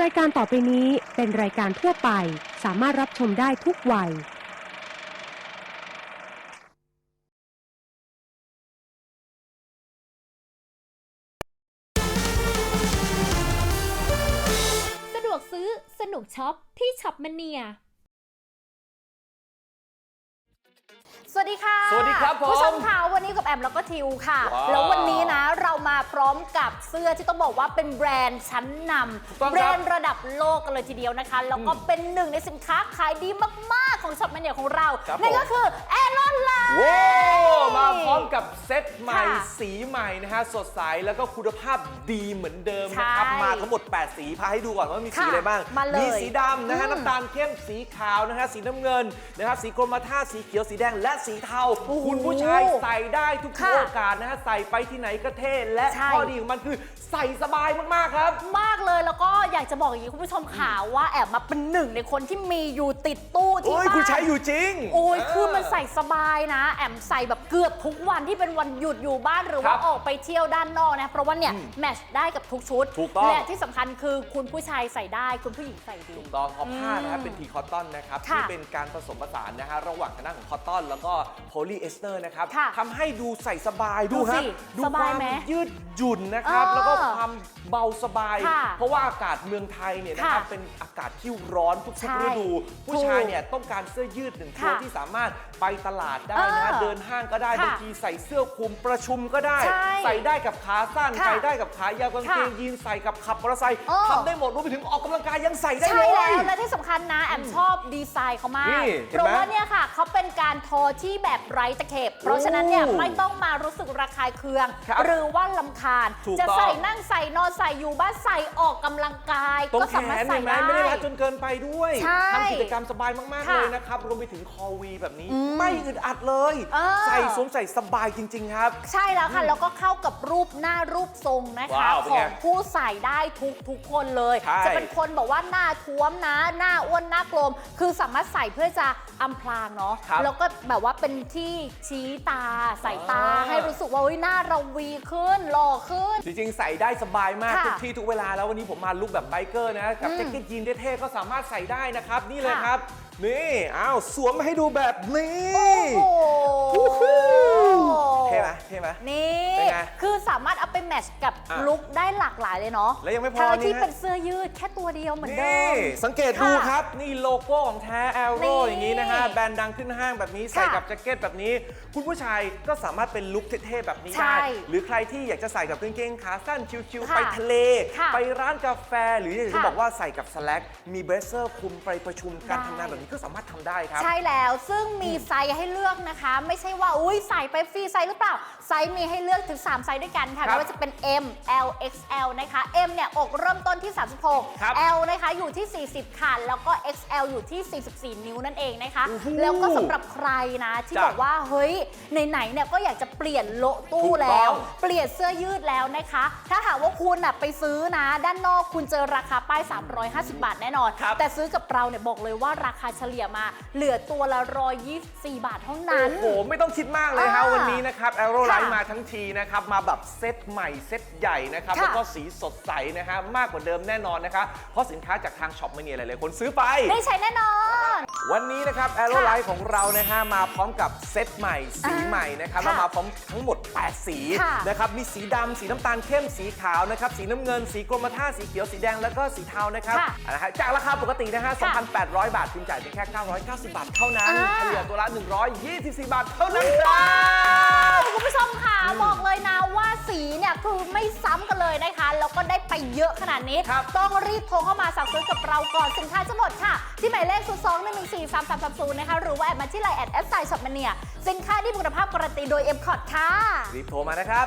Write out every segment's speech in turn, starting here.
รายการต่อไปนี้เป็นรายการทั่วไป สามารถรับชมได้ทุกวัย สะดวกซื้อสนุกช็อปที่ช็อปมเนีย สวัสดีค่ะสวัสดีครับผมผู้ชมค่ะวันนี้กับแอมแล้วก็ทิวค่ะ ว้าวแล้ววันนี้นะเรามาพร้อมกับเสื้อที่ต้องบอกว่าเป็นแบรนด์ชั้นนถูกต้องำครับ แบรนด์ระดับโลกกันเลยทีเดียวนะคะ แล้วก็อืมเป็นหนึ่งในสินค้าขายดีมาก ๆ ของช็อปแมนเนียของเรา ครับนั่นผมก็คือแอ รอนไลน์ว้าวมาพร้อมกับเซตใหม่ ค่ะสีใหม่นะฮะ สดใส แล้วก็คุณภาพดีเหมือนเดิมนะครับ ใช่มาทั้งหมด 8 สี พาให้ดูก่อนว่ามีสีค่ะอะไรบ้าง มาเลยสีดำนะฮะ อืมน้ำตาลเข้มสีขาวนะฮะ สีน้ำเงินนะครับ สีกรมท่าสีเขียวสีแดงและสีเทา โอ้โหคุณผู้ชายใส่ได้ทุกค่ะโอกาสนะฮะ ใส่ไปที่ไหนก็เท่ และใช่ ข้อดีของมันคือใส่สบายมาก ๆ ครับ มากเลยแล้วก็อยากจะบอกอย่างนี้คุณผู้ชมค่ะว่าแอบมาเป็นหนึ่งในคนที่มีอยู่ติดตู้ที่โอ้ย บ้านคุณใช้อยู่จริงโอ้ยคือมันใส่สบายนะ แอมใส่แบบเกือบทุกวันที่เป็นวันหยุดอยู่บ้านหรือว่าครับออกไปเที่ยวด้านนอกนะ เพราะว่าเนี่ยอืมแมทชได้กับทุกชุด ถูกต้อง และที่สำคัญคือคุณผู้ชายใส่ได้คุณผู้หญิงใส่ดี ถูกต้องเพราะผ้านะครับอืมเป็นทีคอตตอนนะครับค่ะที่เป็นการผสมผสานนะฮะระหว่างทางด้านของคอตตอนแล้วก็โพลีเอสเตอร์นะครับค่ะทำให้ดูใส่สบายดูดูครับสิดูสคบายวามไหมยืดหยุ่นนะครับ เออแล้วก็ความเบาสบาย ค่ะเพราะว่าอากาศเมืองไทยเนี่ยนะครับค่ะเป็นอากาศที่ร้อนทุกใช่ๆฤดู ผู้ชายเนี่ยต้องการเสื้อยืดหนึ่งตัวค่ะที่สามารถไปตลาดได้นะฮะเออเดินห้างก็ได้ค่ะบางทีใส่เสื้อคลุมประชุมก็ได้ใช่ใส่ได้กับขาสั้นค่ะใส่ได้กับขายาวกางเกงค่ะยีนใส่กับขับมอเตอร์ไซค์เออทำได้หมดรวมไปถึงออกกำลังกายยังใส่ได้ใช่เลยแล้วและที่สำคัญนะแอมชอบดีไซน์เขามากนี่เพเห็นไหมราะว่าเนี่ยค่ะ เขาเป็นการทอที่แบบไร้ตะเข็บ เพราะฉะนั้นเนี่ยโอ้ไม่ต้องมารู้สึกระคายเคือง ครับหรือว่าลำคาญ ถูกจะต้อง ใส่นั่งใส่นอนใส่อยู่บ้านใส่ออกกำลังกาย ตรงก็แขสามารถนใส่เห็นไหมได้ ไม่ได้รัดจนเกินไปด้วยใช่ทำกิจกรรมสบายมากๆค่ะเลยนะครับรวมไปถึงคอวีแบบนี้ อืมไม่อึดอัดเลย เออ ใส่สวมใส่สบายจริง ๆ ครับ ใช่แล้วค่ะ แล้วก็เข้ากับรูปหน้ารูปทรงนะคะ ว้าวเป็นขไงองผู้ใส่ได้ทุกทุกคนเลย ใช่จะเป็นคนบอกว่าหน้าท้วมนะ หน้าอ้วนหน้ากลม คือสามารถใส่เพื่อจะอำพรางเนาะครับแล้วก็แบบว่าเป็นที่ชี้ตาใส่ตาอ่าให้รู้สึกว่าเฮ้ยหน้าเราวีขึ้นหล่อขึ้น จริงๆ ใส่ได้สบายมากค่ะทุกที่ทุกเวลาแล้ววันนี้ผมมาลุคแบบไบเกอร์นะ กับอืมแจ็คเก็ตยีนเท่ๆก็สามารถใส่ได้นะครับ นี่เลยค่ะ ครับ นี่อ้าวสวมมาให้ดูแบบนี้ โอ้โห วู้ฮู้เท่ ไหมเท่ไหม นี่เป็นไงคือสามารถเอาไปแมทช์กับอะลุคได้หลากหลายเลยเนาะแล้วยังไม่พอทั้งที่นี่ฮะ เป็นเสื้อยืดแค่ตัวเดียวเหมือนเดินี่ม สังเกตดูค่ะครับ นี่โลโก้ของแท้แอนี่โร่อย่างนี้นะฮะ แบรนด์ดังขึ้นห้างแบบนี้ ใส่ค่ะกับแจ็คเก็ตแบบนี้ คุณผู้ชายก็สามารถเป็นลุคเท่ๆแบบนี้ใช่ได้ หรือใครที่อยากจะใส่กับกางเกงขาสั้นชิวๆค่ะไปทะเล ค่ะไปร้านกาแฟ หรืออยากจะค่ะ บอกว่าใส่กับสแลกมีเบรเซอร์คลุมไปประชุมการได้ทำงานแบบนี้ก็สามารถทำได้ครับ ใช่แล้วซึ่งมีไซส์ให้เลือกนะคะ ไม่ใช่ว่าอุ้ยใส่ไปฟรีไซส์หรือเปล่าไซส์มีให้เลือกถึง 3 ไซส์ด้วยกันค่ะครับไม่ว่าจะเป็น M L XL นะคะ M เนี่ยอกเริ่มต้นที่ ครับ 36 L นะคะอยู่ที่ 40 ค่ะ แล้วก็ XL อยู่ที่ 44 นิ้วนั่นเองนะคะ โอ้โหแล้วก็สำหรับใครนะที่จ้ะบอกว่าเฮ้ยไหนๆเนี่ยก็อยากจะเปลี่ยนโละตู้ถูกต้องแล้วเปลี่ยนเสื้อยืดแล้วนะคะ ถ้าหากว่าคุณน่ะไปซื้อนะ ด้านนอกคุณเจอราคาป้าย 350 บาทแน่นอน ครับแต่ซื้อกับเราเนี่ยบอกเลยว่าราคาเฉลี่ยมาเหลือตัวละ 124 บาทเท่านั้น โอ้โห ไม่ต้องคิดมากเลยครับอ่าวันนี้นะครับแอโรไลท์ค่ะมาทั้งทีนะครับมาแบบเซตใหม่เซตใหญ่นะครับค่ะ แล้วก็สีสดใสนะฮะมากกว่าเดิมแน่นอนนะครับเพราะสินค้าจากทางช็อปมาเนี่ยหลายๆคนซื้อไป ได้ใช้แน่นอน วันนี้นะครับแอโรไลท์ของเรานะฮะมาพร้อมกับเซตใหม่ สีใหม่นะครับค่ะแล้วมาพร้อมทั้งหมด 8 สีค่ะนะครับมีสีดำสีน้ำตาลเข้มสีขาวนะครับสีน้ำเงินสีกรมท่าสีเขียวสีแดงแล้วก็สีเทานะครับค่ะนะฮะจากราคาปกตินะฮะค่ะ2,800 บาทคุณจ่ายเพียงแค่ 990 บาทเท่านั้นอ่า เฉลี่ยตัวละ 124 บาทเท่านั้นครับคุณผู้ชมค่ะบอกเลยนะว่าสีเนี่ยคือไม่ซ้ำกันเลยนะคะแล้วก็ได้ไปเยอะขนาดนี้ ครับ ต้องรีบโทรเข้ามาสั่งซื้อกับเราก่อนสินค้าจะหมดค่ะ ที่หมายเลข 0 2 1 1 4 3 3 3 0 นะคะ หรือว่าแอดมาที่ไลน์แอดแอดไซช็อปมาเนียสินค้าที่มีคุณภาพการันตีโดย M c o t ค่ะ รีบโทรมานะครับ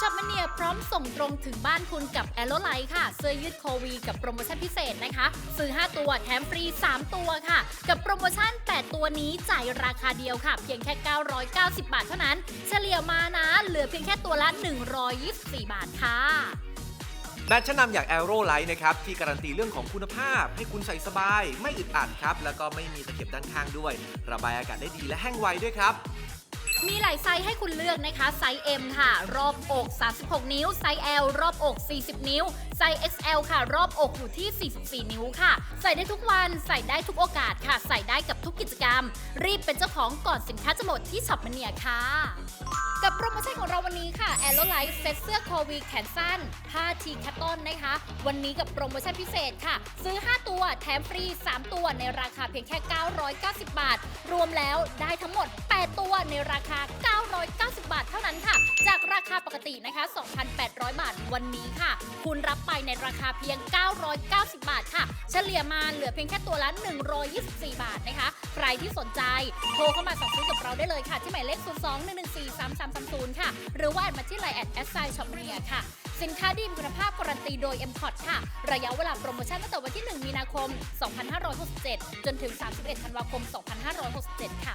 ช็อปมาเนียพร้อมส่งตรงถึงบ้านคุณกับ a อ r o l i g h t ค่ะ เสื้อยืดโควีกับโปรโมชั่นพิเศษนะคะ ซื้อ 5 ตัวแถมฟรี 3 ตัวค่ะ กับโปรโมชั่น 8 ตัวนี้จ่ายราคาเดียวค่ะ เพียงแค่ 990 บาทเท่านั้น เฉลี่ยมานะ เหลือเพียงแค่ตัวละ 124 บาทค่ะ แบรนด์ชั้นนำอย่าง Aero Light นะครับที่การันตีเรื่องของคุณภาพ ให้คุณใส่สบาย ไม่อึดอัดครับ แล้วก็ไม่มีตะเข็บด้านข้างด้วย ระบายอากาศได้ดีและแห้งไวด้วยครับ มีหลายไซส์ให้คุณเลือกนะคะ ไซส์ M ค่ะ รอบอก 36 นิ้ว ไซส์ L รอบอก 40 นิ้ว ไซส์ XL ค่ะ รอบอกอยู่ที่ 44 นิ้วค่ะ ใส่ได้ทุกวัน ใส่ได้ทุกโอกาสค่ะ ใส่ได้กับทุกกิจกรรม รีบเป็นเจ้าของก่อนสินค้าจะหมดที่ช็อปมเนียค่ะ กับโปรโมชั่นของเราวันนี้ ค่ะ a อ r o l i g h t เซ็ตเสื้อโควีแขนสั้น ผ้าทีคัตตอนนะคะ วันนี้กับโปรโมชั่นพิเศษค่ะ ซื้อ 5 ตัวแถมฟรี 3 ตัวในราคาเพียงแค่ 990 บาท รวมแล้วได้ทั้งหมด 8 ตัวในราคา 990 บาทเท่านั้นค่ะ จากราคาปกตินะคะ 2,800 บาทวันนี้ค่ะ คุณรับไปในราคาเพียง 990 บาทค่ะ เฉลี่ยมาเหลือเพียงแค่ตัวละ 124 บาทนะคะ รที่สนใจ โทรเข้ามาสั่งซื้อกับเราได้เลยค่ะ ที่หมายเลข 02 114 3330 ค่ะ หรือว่ามาที่ไลน์แอดแอสไซช็อปเนียค่ะ สินค้าดีมีคุณภาพการันตีโดย m c o t ค่ะ ระยะเวลาโปรโมชั่นตั้งแต่วันที่ 1 มีนาคม 2567 จนถึง 31 ธันวาคม 2567 ค่ะ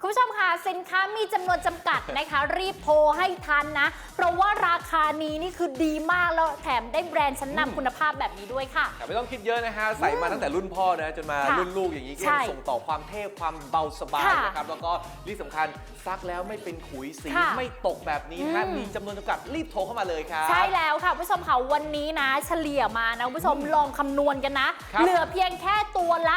คุณผู้ชมค่ะ สินค้ามีจำนวนจำกัดนะคะ รีบโทรให้ทันนะ เพราะว่าราคานี้นี่คือดีมากแล้วแถมได้แบรนด์ชั้นนำคุณภาพแบบนี้ด้วยค่ะ แต่ไม่ต้องคิดเยอะนะฮะ ใส่มาตั้งแต่รุ่นพ่อนะ จนมาค่ะรุ่นลูกอย่างนี้ก็ใช่ยังส่งต่อความเท่ความเบาสบายค่ะนะครับ แล้วก็ที่สำคัญซักแล้วไม่เป็นขุยสีค่ะไม่ตกแบบนี้นะฮะอืม มีจำนวนจำกัดรีบโทรเข้ามาเลยครับ ใช่แล้วค่ะคุณผู้ชมค่ะวันนี้นะ เฉลี่ยมานะคุณผู้ชมลองคำนวณกันนะ ครับเหลือเพียงแค่ตัวละ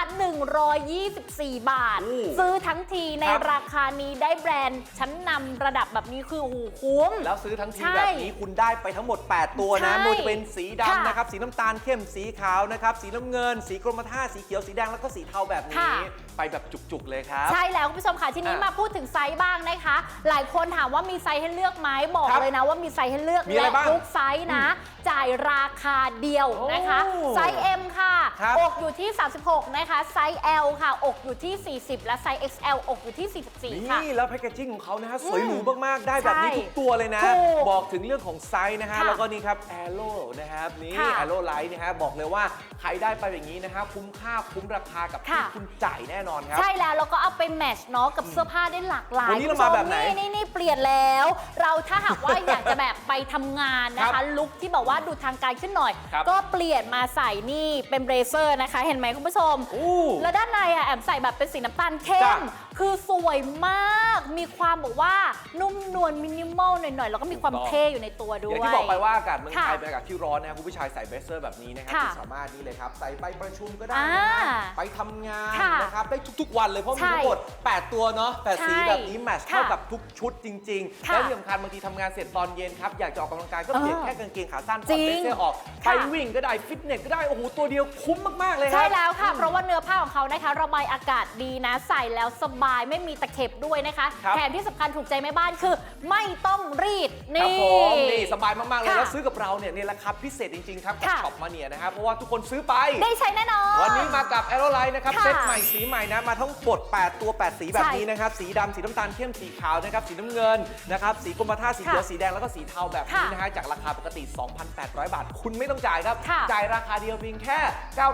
124 บาท โอ้ซื้อทั้งทีในครับราคานี้ได้แบรนด์ชั้นนำระดับแบบนี้คือโอ้โหคุ้ม แล้วซื้อทั้งทีใช่แบบนี้คุณได้ไปทั้งหมด 8 ตัวนะใช่ไม่ว่าจะเป็นสีค่ะดำนะครับ สีน้ำตาลเข้มสีขาวนะครับ สีน้ำเงิน สีกรมท่า สีเขียว สีแดง แล้วก็สีเทาแบบนี้ ค่ะ ไปแบบจุกๆเลยครับ ใช่แล้วคุณผู้ชมค่ะ ทีนี้อะมาพูดถึงไซส์บ้างนะคะ หลายคนถามว่ามีไซส์ให้เลือกไหมบอกครับเลยนะว่ามีไซส์ให้เลือกมีอะไรและบ้างทุกไซส์นะ จ่ายราคาเดียวนะคะ โอ้ไซส์ M ค่ะ ครับอกอยู่ที่ 36 นะคะ ไซส์ L ค่ะ อกอยู่ที่ 40 และไซส์ XL อกอยู่ที่44ค่ะนี่แล้วแพคเกจจิ้งของเขานะฮะอืมสวยหรูมากๆ ได้แบบนี้ใช่ทุกตัวเลยนะถูกบอกถึงเรื่องของไซส์นะฮะค่ะแล้วก็นี่ครับแอโร่นะครับนี่ค่ะแอโร่ไลท์นะฮะบอกเลยว่าใครได้ไปอย่างนี้นะฮะคุ้มค่าคุ้มราคากับที่ค่ะคุณจ่ายแน่นอนครับ ใช่แล้วแล้วก็เอาไปแมทช์เนาะกับเสื้อผ้าได้หลากหลายวันนี้เราคุณผู้ชมาแบบไหนนี่นี่นี่เปลี่ยนแล้ว เราถ้าหากว่าอยากจะแบบไปทำงานนะครัคะบลุคที่แบบว่าดูทางการขึ้นหน่อยครับก็เปลี่ยนมาใส่นี่เป็นเบรเซอร์นะคะ เห็นไหมคุณผู้ชมอู้แล้วด้านในอะแอมใส่แบบเป็นสีน้ำตาลเข้จ้ะมคือสวยมาก มีความแบบว่านุ่มนวลมินิมอลหน่อยๆ แล้วก็มีความถูกต้องเท่อยู่ในตัวด้อวย ย่างที่บอกไปว่าอากาศเมืองไทยค่ะเป็นอากาศที่ร้อนนะครับคุณผู้ชายใส่เบสเซอร์แบบนี้นะครับค่ะที่สามารถนี่เลยครับ ใส่ไปประชุมก็ได้อ่านะฮะไปทำงานค่ะนะครับได้ทุกๆวันเลยเพราะมีใช่ทั้งหมด 8 ตัวเนาะแต่สีใช่แบบนี้แมทช์เข้าค่ะกับทุกชุดจริง ๆ ค่ะและที่สำคัญบางทีทำงานเสร็จตอนเย็นครับ อยากจะออกกำลังกายก็เปลี่ยนเออแค่กางเกงขาสั้นถจริอดงเบสเซอร์ออกไปค่ะ วิ่งก็ได้ฟิตเนสก็ได้โอ้โหตัวเดียวคุ้มมากๆเลยครัใช่แล้วค่ะ เพราะว่าเนื้อผ้าของเขานะคะระบายอากาศดีนะ ใส่แล้วสบายไม่มีตะเข็บด้วยนะคะ ครับ แถมที่สำคัญถูกใจแม่บ้านคือ ไม่ต้องรีดครันี่บผมนี่สบายมาก ๆ เลยค่ะแล้วซื้อกับเราเนี่ยในราคาพิเศษจริง ๆ ครับกับค่ะ ช็อปมาเนียนะครับ เพราะว่าทุกคนซื้อไป ได้ใช้แน่นอน วันนี้มากับ a อ r o l i g h t นะครับค่ะเซตใหม่สีใหม่นะมาทั้งหมด8 ตัว 8 สีแบบใช่นี้นะครับ สีดำสีน้ำตาลเข้มสีขาวนะครับสีน้ำเงินนะครับสีกรมท่าสีเขียวค่ะสีแดงแล้วก็สีเทาแบบนี้ค่ะนะฮะจากราคาปกติ 2,800 บาท คุณไม่ต้องจ่ายครับ ค่ะจ่ายราคาเดียวเพียงแค่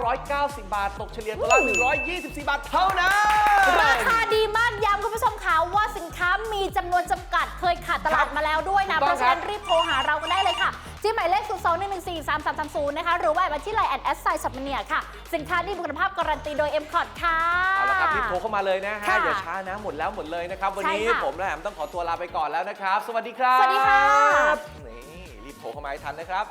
990 บาท ตกเฉลี่ยตัวละ124 บาทเท่านั้น ราคาดีมากย้ำคุณผู้ชมค่ะว่าสินค้ามีจำนวนจำกัดเคยขาดตลาดมาแล้วด้วยนะถูกเพต้องราะฉะนั้นครับรีบโทรหาเรากันได้เลยค่ะที่หมายเลข 0 2 1 1 4 3 3 3 0 นะคะ หรือว่ามาที่ไลน์แอดแอสไซช็อปเนียค่ะ สินค้าดีมีคุณภาพการันตีโดย m c o t ค่ะ เอาละครับรีบโทรเข้ามาเลยนะฮะ ค่ะอย่าช้านะหมดแล้วหมดเลยนะครับ วันนี้ใช่ค่ะผมและแอมต้องขอตัวลาไปก่อนแล้วนะครับ สวัสดีครับสวัสดีค่ะ นี่รีบโทรเข้ามาให้ทันนะครับ